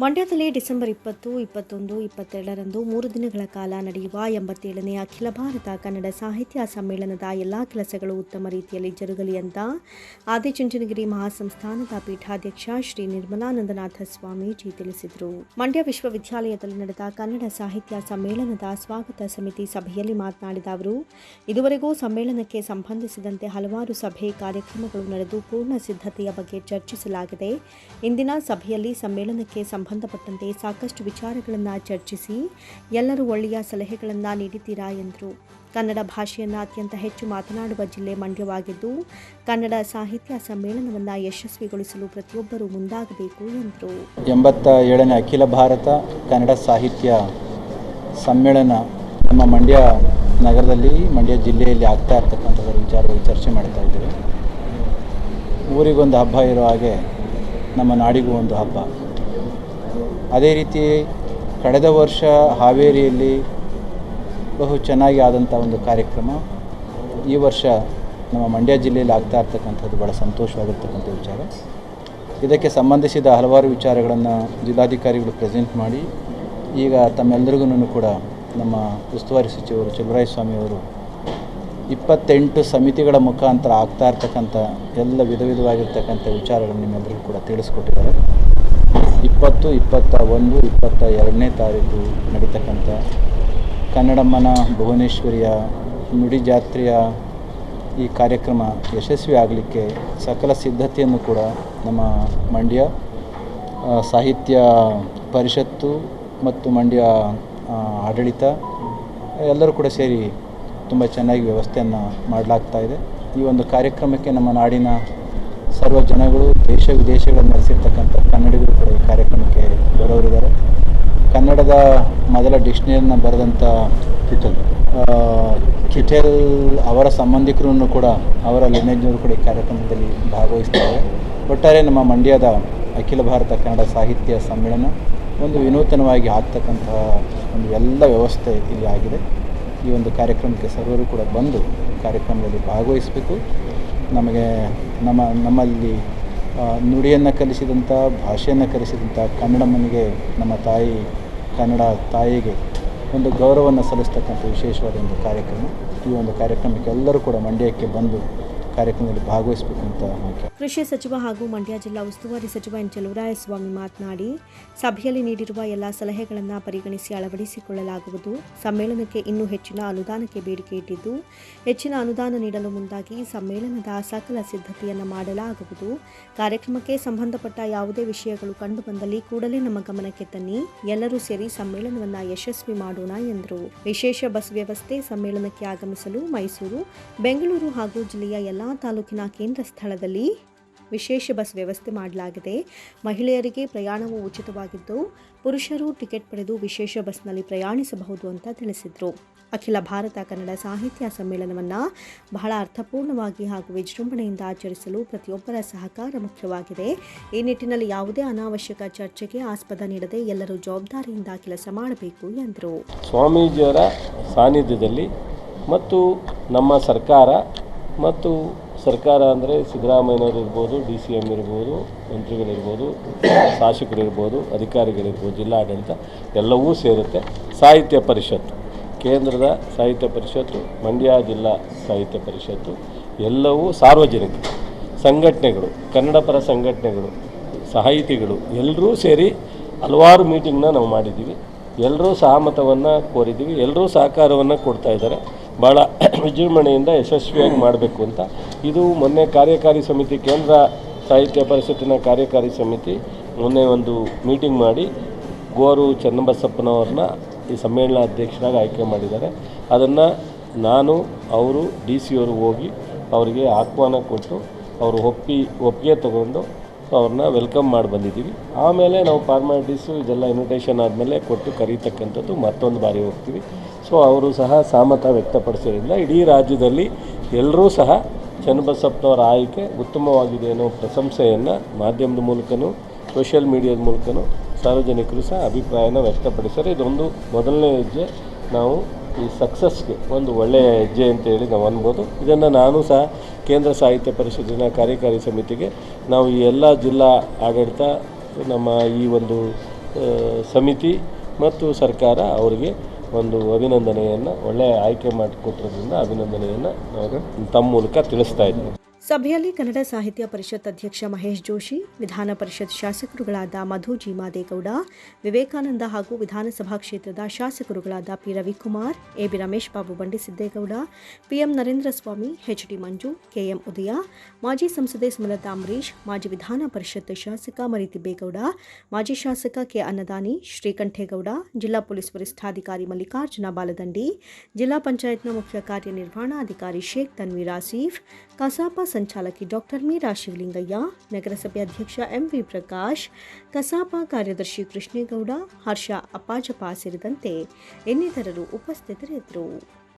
ಮಂಡ್ಯದಲ್ಲಿ ಡಿಸೆಂಬರ್ ಇಪ್ಪತ್ತು, ಇಪ್ಪತ್ತೊಂದು, ಇಪ್ಪತ್ತೆರಡರಂದು ಮೂರು ದಿನಗಳ ಕಾಲ ನಡೆಯುವ ಎಂಬತ್ತೇಳನೇ ಅಖಿಲ ಭಾರತ ಕನ್ನಡ ಸಾಹಿತ್ಯ ಸಮ್ಮೇಳನದ ಎಲ್ಲಾ ಕೆಲಸಗಳು ಉತ್ತಮ ರೀತಿಯಲ್ಲಿ ಜರುಗಲಿ ಅಂತ ಆದಿಚುಂಚನಗಿರಿ ಮಹಾಸಂಸ್ಥಾನದ ಪೀಠಾಧ್ಯಕ್ಷ ಶ್ರೀ ನಿರ್ಮಲಾನಂದನಾಥ ಸ್ವಾಮೀಜಿ ತಿಳಿಸಿದರು. ಮಂಡ್ಯ ವಿಶ್ವವಿದ್ಯಾಲಯದಲ್ಲಿ ನಡೆದ ಕನ್ನಡ ಸಾಹಿತ್ಯ ಸಮ್ಮೇಳನದ ಸ್ವಾಗತ ಸಮಿತಿ ಸಭೆಯಲ್ಲಿ ಮಾತನಾಡಿದ ಅವರು, ಇದುವರೆಗೂ ಸಮ್ಮೇಳನಕ್ಕೆ ಸಂಬಂಧಿಸಿದಂತೆ ಹಲವಾರು ಸಭೆ ಕಾರ್ಯಕ್ರಮಗಳು ನಡೆದು ಪೂರ್ಣ ಸಿದ್ಧತೆಯ ಬಗ್ಗೆ ಚರ್ಚಿಸಲಾಗಿದೆ. ಇಂದಿನ ಸಭೆಯಲ್ಲಿ ಸಮ್ಮೇಳನಕ್ಕೆ ಸಂಬಂಧಪಟ್ಟಂತೆ ಸಾಕಷ್ಟು ವಿಚಾರಗಳನ್ನು ಚರ್ಚಿಸಿ ಎಲ್ಲರೂ ಒಳ್ಳೆಯ ಸಲಹೆಗಳನ್ನು ನೀಡಿದ್ದೀರಾ ಎಂದರು. ಕನ್ನಡ ಭಾಷೆಯನ್ನು ಅತ್ಯಂತ ಹೆಚ್ಚು ಮಾತನಾಡುವ ಜಿಲ್ಲೆ ಮಂಡ್ಯವಾಗಿದ್ದು, ಕನ್ನಡ ಸಾಹಿತ್ಯ ಸಮ್ಮೇಳನವನ್ನು ಯಶಸ್ವಿಗೊಳಿಸಲು ಪ್ರತಿಯೊಬ್ಬರೂ ಮುಂದಾಗಬೇಕು ಎಂದರು. ಎಂಬತ್ತ ಏಳನೇ ಅಖಿಲ ಭಾರತ ಕನ್ನಡ ಸಾಹಿತ್ಯ ಸಮ್ಮೇಳನ ನಮ್ಮ ಮಂಡ್ಯ ನಗರದಲ್ಲಿ, ಮಂಡ್ಯ ಜಿಲ್ಲೆಯಲ್ಲಿ ಆಗ್ತಾ ಇರ್ತಕ್ಕಂಥದ್ರ ವಿಚಾರವಾಗಿ ಚರ್ಚೆ ಮಾಡ್ತಾ ಇದ್ದೇವೆ. ಊರಿಗೊಂದು ಹಬ್ಬ ಇರೋ ಹಾಗೆ ನಮ್ಮ ನಾಡಿಗೂ ಒಂದು ಹಬ್ಬ. ಅದೇ ರೀತಿ ಕಳೆದ ವರ್ಷ ಹಾವೇರಿಯಲ್ಲಿ ಬಹು ಚೆನ್ನಾಗಿ ಆದಂಥ ಒಂದು ಕಾರ್ಯಕ್ರಮ. ಈ ವರ್ಷ ನಮ್ಮ ಮಂಡ್ಯ ಜಿಲ್ಲೆಯಲ್ಲಿ ಆಗ್ತಾ ಇರ್ತಕ್ಕಂಥದ್ದು ಭಾಳ ಸಂತೋಷವಾಗಿರ್ತಕ್ಕಂಥ ವಿಚಾರ. ಇದಕ್ಕೆ ಸಂಬಂಧಿಸಿದ ಹಲವಾರು ವಿಚಾರಗಳನ್ನು ಜಿಲ್ಲಾಧಿಕಾರಿಗಳು ಪ್ರೆಸೆಂಟ್ ಮಾಡಿ, ಈಗ ತಮ್ಮೆಲ್ಲರಿಗೂ ಕೂಡ ನಮ್ಮ ಉಸ್ತುವಾರಿ ಸಚಿವರು ಚಲುವರಾಯ ಸ್ವಾಮಿಯವರು ಇಪ್ಪತ್ತೆಂಟು ಸಮಿತಿಗಳ ಮುಖಾಂತರ ಆಗ್ತಾ ಇರ್ತಕ್ಕಂಥ ಎಲ್ಲ ವಿಧ ವಿಧವಾಗಿರ್ತಕ್ಕಂಥ ವಿಚಾರಗಳನ್ನು ನಿಮ್ಮೆಲ್ಲರಿಗೂ ಕೂಡ ತಿಳಿಸ್ಕೊಟ್ಟಿದ್ದಾರೆ. ಇಪ್ಪತ್ತು, ಇಪ್ಪತ್ತ ಒಂದು, ಇಪ್ಪತ್ತ ಎರಡನೇ ತಾರೀಕು ನಡೀತಕ್ಕಂಥ ಕನ್ನಡಮ್ಮನ ಭುವನೇಶ್ವರಿಯ ನುಡಿ ಜಾತ್ರೆಯ ಈ ಕಾರ್ಯಕ್ರಮ ಯಶಸ್ವಿ ಆಗಲಿಕ್ಕೆ ಸಕಲ ಸಿದ್ಧತೆಯನ್ನು ಕೂಡ ನಮ್ಮ ಮಂಡ್ಯ ಸಾಹಿತ್ಯ ಪರಿಷತ್ತು ಮತ್ತು ಮಂಡ್ಯ ಆಡಳಿತ ಎಲ್ಲರೂ ಕೂಡ ಸೇರಿ ತುಂಬ ಚೆನ್ನಾಗಿ ವ್ಯವಸ್ಥೆಯನ್ನು ಮಾಡಲಾಗ್ತಾ ಇದೆ. ಈ ಒಂದು ಕಾರ್ಯಕ್ರಮಕ್ಕೆ ನಮ್ಮ ನಾಡಿನ ಸರ್ವ ಜನಗಳು ದೇಶ ವಿದೇಶಗಳನ್ನು ನೆಲೆಸಿರ್ತಕ್ಕಂಥ ಕನ್ನಡಿಗರು ಕೂಡ ಈ ಕಾರ್ಯಕ್ರಮಕ್ಕೆ ಬರೋರಿದ್ದಾರೆ. ಕನ್ನಡದ ಮೊದಲ ಡಿಕ್ಷನರಿನ ಬರೆದಂಥ ಕಿಟಲ್ ಕಿಟೆಲ್ ಅವರ ಸಂಬಂಧಿಕರನ್ನು ಕೂಡ ಅವರ ಲಿನೇಜ್ನವರು ಕೂಡ ಈ ಕಾರ್ಯಕ್ರಮದಲ್ಲಿ ಭಾಗವಹಿಸ್ತಾರೆ. ಒಟ್ಟಾರೆ ನಮ್ಮ ಮಂಡ್ಯದ ಅಖಿಲ ಭಾರತ ಕನ್ನಡ ಸಾಹಿತ್ಯ ಸಮ್ಮೇಳನ ಒಂದು ವಿನೂತನವಾಗಿ ಆಗ್ತಕ್ಕಂತಹ ಒಂದು ಎಲ್ಲ ವ್ಯವಸ್ಥೆ ಇಲ್ಲಿ ಆಗಿದೆ. ಈ ಒಂದು ಕಾರ್ಯಕ್ರಮಕ್ಕೆ ಸರ್ವರು ಕೂಡ ಬಂದು ಕಾರ್ಯಕ್ರಮದಲ್ಲಿ ಭಾಗವಹಿಸಬೇಕು. ನಮಗೆ ನಮ್ಮ, ನಮ್ಮಲ್ಲಿ ನುಡಿಯನ್ನು ಕಲಿಸಿದಂಥ ಭಾಷೆಯನ್ನು ಕಲಿಸಿದಂಥ ಕನ್ನಡಮ್ಮನಿಗೆ ನಮ್ಮ ತಾಯಿ, ಕನ್ನಡ ತಾಯಿಗೆ ಒಂದು ಗೌರವವನ್ನು ಸಲ್ಲಿಸ್ತಕ್ಕಂಥ ವಿಶೇಷವಾದ ಒಂದು ಕಾರ್ಯಕ್ರಮ. ಈ ಒಂದು ಕಾರ್ಯಕ್ರಮಕ್ಕೆ ಎಲ್ಲರೂ ಕೂಡ ಮಂಡ್ಯಕ್ಕೆ ಬಂದು ಕಾರ್ಯಕ್ರಮದಲ್ಲಿ ಭಾಗವಹಿಸಬೇಕು ಅಂತ ಕೃಷಿ ಸಚಿವ ಹಾಗೂ ಮಂಡ್ಯ ಜಿಲ್ಲಾ ಉಸ್ತುವಾರಿ ಸಚಿವ ಎನ್ ಚಲುವರಾಯಸ್ವಾಮಿ ಮಾತನಾಡಿ, ಸಭೆಯಲ್ಲಿ ನೀಡಿರುವ ಎಲ್ಲ ಸಲಹೆಗಳನ್ನು ಪರಿಗಣಿಸಿ ಅಳವಡಿಸಿಕೊಳ್ಳಲಾಗುವುದು. ಸಮ್ಮೇಳನಕ್ಕೆ ಇನ್ನೂ ಹೆಚ್ಚಿನ ಅನುದಾನಕ್ಕೆ ಬೇಡಿಕೆ ಇಟ್ಟಿದ್ದು, ಹೆಚ್ಚಿನ ಅನುದಾನ ನೀಡಲು ಮುಂದಾಗಿ ಸಮ್ಮೇಳನದ ಸಕಲ ಸಿದ್ಧತೆಯನ್ನು ಮಾಡಲಾಗುವುದು. ಕಾರ್ಯಕ್ರಮಕ್ಕೆ ಸಂಬಂಧಪಟ್ಟ ಯಾವುದೇ ವಿಷಯಗಳು ಕಂಡುಬಂದಲ್ಲಿ ಕೂಡಲೇ ನಮ್ಮ ಗಮನಕ್ಕೆ ತನ್ನಿ. ಎಲ್ಲರೂ ಸೇರಿ ಸಮ್ಮೇಳನವನ್ನು ಯಶಸ್ವಿ ಮಾಡೋಣ ಎಂದರು. ವಿಶೇಷ ಬಸ್ ವ್ಯವಸ್ಥೆ ಸಮ್ಮೇಳನಕ್ಕೆ ಆಗಮಿಸಲು ಮೈಸೂರು, ಬೆಂಗಳೂರು ಹಾಗೂ ಜಿಲ್ಲೆಯ ಎಲ್ಲಾ ತಾಲೂಕಿನ ಕೇಂದ್ರ ಸ್ಥಳದಲ್ಲಿ ವಿಶೇಷ ಬಸ್ ವ್ಯವಸ್ಥೆ ಮಾಡಲಾಗಿದೆ. ಮಹಿಳೆಯರಿಗೆ ಪ್ರಯಾಣವು ಉಚಿತವಾಗಿದ್ದು, ಪುರುಷರು ಟಿಕೆಟ್ ಪಡೆದು ವಿಶೇಷ ಬಸ್ನಲ್ಲಿ ಪ್ರಯಾಣಿಸಬಹುದು ಅಂತ ತಿಳಿಸಿದರು. ಅಖಿಲ ಭಾರತ ಕನ್ನಡ ಸಾಹಿತ್ಯ ಸಮ್ಮೇಳನವನ್ನು ಬಹಳ ಅರ್ಥಪೂರ್ಣವಾಗಿ ಹಾಗೂ ವಿಜೃಂಭಣೆಯಿಂದ ಆಚರಿಸಲು ಪ್ರತಿಯೊಬ್ಬರ ಸಹಕಾರ ಮುಖ್ಯವಾಗಿದೆ. ಈ ನಿಟ್ಟಿನಲ್ಲಿ ಯಾವುದೇ ಅನಾವಶ್ಯಕ ಚರ್ಚೆಗೆ ಆಸ್ಪದ ನೀಡದೆ ಎಲ್ಲರೂ ಜವಾಬ್ದಾರಿಯಿಂದ ಕೆಲಸ ಮಾಡಬೇಕು ಎಂದರು. ಸ್ವಾಮೀಜಿಯವರ ಸಾನ್ನಿಧ್ಯದಲ್ಲಿ ಮತ್ತು ನಮ್ಮ ಸರ್ಕಾರ ಮತ್ತು ಸರ್ಕಾರ ಅಂದರೆ ಸಿದ್ದರಾಮಯ್ಯನವರು ಇರ್ಬೋದು, ಡಿ ಸಿ ಎಂ ಇರ್ಬೋದು, ಮಂತ್ರಿಗಳಿರ್ಬೋದು, ಶಾಸಕರಿರ್ಬೋದು, ಅಧಿಕಾರಿಗಳಿರ್ಬೋದು, ಜಿಲ್ಲಾಡಳಿತ ಎಲ್ಲವೂ ಸೇರುತ್ತೆ. ಸಾಹಿತ್ಯ ಪರಿಷತ್ತು, ಕೇಂದ್ರದ ಸಾಹಿತ್ಯ ಪರಿಷತ್ತು, ಮಂಡ್ಯ ಜಿಲ್ಲಾ ಸಾಹಿತ್ಯ ಪರಿಷತ್ತು, ಎಲ್ಲವೂ ಸಾರ್ವಜನಿಕ ಸಂಘಟನೆಗಳು, ಕನ್ನಡ ಪರ ಸಂಘಟನೆಗಳು, ಸಾಹಿತಿಗಳು ಎಲ್ಲರೂ ಸೇರಿ ಹಲವಾರು ಮೀಟಿಂಗ್ನ ನಾವು ಮಾಡಿದ್ದೀವಿ. ಎಲ್ಲರೂ ಸಹಮತವನ್ನು ಕೋರಿದ್ದೀವಿ. ಎಲ್ಲರೂ ಸಹಕಾರವನ್ನು ಕೊಡ್ತಾ ಇದ್ದಾರೆ. ಭಾಳ ವಿಜೃಂಭಣೆಯಿಂದ ಯಶಸ್ವಿಯಾಗಿ ಮಾಡಬೇಕು ಅಂತ. ಇದು ಮೊನ್ನೆ ಕಾರ್ಯಕಾರಿ ಸಮಿತಿ, ಕೇಂದ್ರ ಸಾಹಿತ್ಯ ಪರಿಷತ್ತಿನ ಕಾರ್ಯಕಾರಿ ಸಮಿತಿ ಮೊನ್ನೆ ಒಂದು ಮೀಟಿಂಗ್ ಮಾಡಿ ಗೋರು ಚನ್ನಬಸಪ್ಪನವ್ರನ್ನ ಈ ಸಮ್ಮೇಳನ ಅಧ್ಯಕ್ಷರಾಗಿ ಆಯ್ಕೆ ಮಾಡಿದ್ದಾರೆ. ಅದನ್ನು ನಾನು, ಅವರು, ಡಿ ಸಿ ಅವರು ಹೋಗಿ ಅವರಿಗೆ ಆಹ್ವಾನ ಕೊಟ್ಟು ಅವರು ಒಪ್ಪಿ, ಒಪ್ಪಿಗೆ ತಗೊಂಡು ಅವ್ರನ್ನ ವೆಲ್ಕಮ್ ಮಾಡಿ ಬಂದಿದ್ದೀವಿ. ಆಮೇಲೆ ನಾವು ಫಾರ್ಮಾಲಿಟೀಸು ಇದೆಲ್ಲ ಇನ್ವಿಟೇಷನ್ ಆದಮೇಲೆ ಕೊಟ್ಟು ಕರೀತಕ್ಕಂಥದ್ದು ಮತ್ತೊಂದು ಬಾರಿ ಹೋಗ್ತೀವಿ. ಸೊ ಅವರು ಸಹ ಸಹಮತ ವ್ಯಕ್ತಪಡಿಸೋದ್ರಿಂದ ಇಡೀ ರಾಜ್ಯದಲ್ಲಿ ಎಲ್ಲರೂ ಸಹ ಚನ್ನಬಸಪ್ಪನವರ ಆಯ್ಕೆ ಉತ್ತಮವಾಗಿದೆ ಅನ್ನೋ ಪ್ರಶಂಸೆಯನ್ನು ಮಾಧ್ಯಮದ ಮೂಲಕನೂ ಸೋಷಿಯಲ್ ಮೀಡಿಯಾದ ಮೂಲಕನೂ ಸಾರ್ವಜನಿಕರು ಸಹ ಅಭಿಪ್ರಾಯನ ವ್ಯಕ್ತಪಡಿಸ್ತಾರೆ. ಇದೊಂದು ಮೊದಲನೇ ಹೆಜ್ಜೆ ನಾವು ಈ ಸಕ್ಸಸ್ಗೆ ಒಂದು ಒಳ್ಳೆಯ ಹೆಜ್ಜೆ ಅಂತೇಳಿ ನಾವು ಅನ್ಬೋದು. ಇದನ್ನು ನಾನು ಸಹ ಕೇಂದ್ರ ಸಾಹಿತ್ಯ ಪರಿಷತ್ತಿನ ಕಾರ್ಯಕಾರಿ ಸಮಿತಿಗೆ, ನಾವು ಈ ಎಲ್ಲ ಜಿಲ್ಲಾ ಆಡಳಿತ, ನಮ್ಮ ಈ ಒಂದು ಸಮಿತಿ ಮತ್ತು ಸರ್ಕಾರ ಅವರಿಗೆ ಒಂದು ಅಭಿನಂದನೆಯನ್ನು ಒಳ್ಳೆಯ ಆಯ್ಕೆ ಮಾಡಿಕೊಟ್ಟಿರೋದ್ರಿಂದ ಅಭಿನಂದನೆಯನ್ನು ನಾವು ತಮ್ಮ ಮೂಲಕ ತಿಳಿಸ್ತಾ ಇದ್ದೀವಿ. ಸಭೆಯಲ್ಲಿ ಕನ್ನಡ ಸಾಹಿತ್ಯ ಪರಿಷತ್ ಅಧ್ಯಕ್ಷ ಮಹೇಶ್ ಜೋಶಿ, ವಿಧಾನ ಪರಿಷತ್ ಶಾಸಕರುಗಳಾದ ಮಧು ಜೀಮಾದೇಗೌಡ ವಿವೇಕಾನಂದ ಹಾಗೂ ವಿಧಾನಸಭಾ ಕ್ಷೇತ್ರದ ಶಾಸಕರುಗಳಾದ P Ravikumar AB Ramesh Babu Bandisiddegowda PM Narendra Swamy, H D Manju KM Udaya, ಮಾಜಿ ಸಂಸದೆ ಸುಮಲತಾ ಅಂಬರೀಶ್ ಮಾಜಿ ವಿಧಾನ ಪರಿಷತ್ ಶಾಸಕ ಮರಿತಿಬ್ಬೇಗೌಡ ಮಾಜಿ ಶಾಸಕ ಕೆ ಅನ್ನದಾನಿ, ಶ್ರೀಕಂಠೇಗೌಡ, ಜಿಲ್ಲಾ ಪೊಲೀಸ್ ವರಿಷ್ಠಾಧಿಕಾರಿ ಮಲ್ಲಿಕಾರ್ಜುನ ಬಾಲದಂಡಿ, ಜಿಲ್ಲಾ ಪಂಚಾಯತ್ನ ಮುಖ್ಯ ಕಾರ್ಯನಿರ್ವಹಣಾಧಿಕಾರಿ ಶೇಖ್ ತನ್ವೀರ್ ಆಸೀಫ್, ಕಸಾಪ ಸಂಚಾಲಕಿ ಡಾಕ್ಟರ್ ಮೀರಾ ಶಿವಲಿಂಗಯ್ಯ, ನಗರಸಭೆ ಅಧ್ಯಕ್ಷ ಎಂವಿ ಪ್ರಕಾಶ್, ಕಸಾಪ ಕಾರ್ಯದರ್ಶಿ ಕೃಷ್ಣೇಗೌಡ, ಹರ್ಷ ಅಪ್ಪಾಜಪ್ಪ ಸೇರಿದಂತೆ ಇನ್ನಿತರರು ಉಪಸ್ಥಿತರಿದ್ದರು.